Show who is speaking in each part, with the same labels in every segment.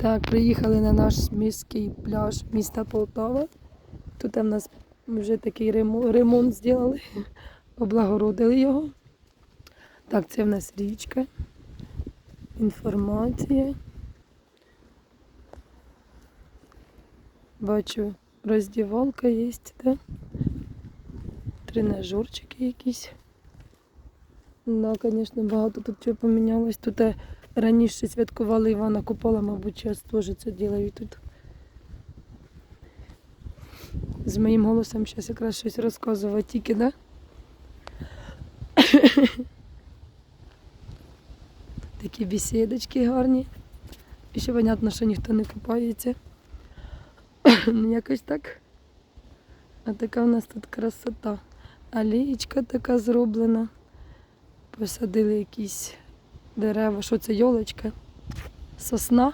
Speaker 1: Так, приїхали на наш міський пляж міста Полтава. Тут в нас вже такий ремонт зробили, облагородили його. Так, це в нас річка. Інформація. Бачу, роздівалка є, да? Тренажерчики якісь. Да, звісно, багато тут чого помінялось. Тут е, раніше святкували Івана Купола, мабуть, зараз теж це ділають тут. З моїм голосом зараз якраз щось розказувати тільки, да? Такі бесідочки гарні. І ще понятно, що ніхто не купається. Ну, Якось так. А така у нас тут красота. Алієчка така зроблена. Посадили якісь дерева. Що це йолочка? Сосна?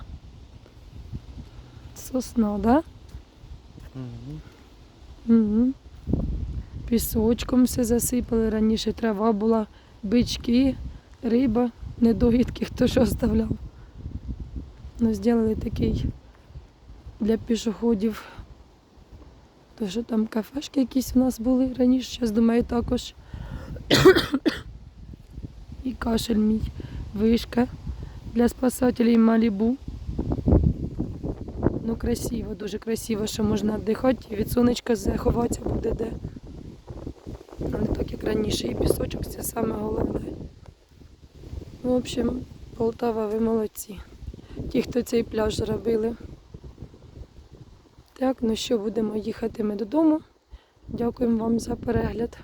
Speaker 1: Сосна, так? Да? Угу. Пісочком все засипали. Раніше трава була, бички, риба, недоїдки, хто що оставляв. Ну, зробили такий для пішоходів. То, що там кафешки якісь у нас були раніше, зараз думаю також. І кашель мій. Вишка для спасателів Малібу. Ну, красиво, дуже красиво, що можна віддихати від сонечка заховатися буде де. А не так, як раніше, і пісочок це саме головне. В общем, Полтава, ви молодці. Ті, хто цей пляж робили. Так, ну що, будемо їхати ми додому. Дякуємо вам за перегляд.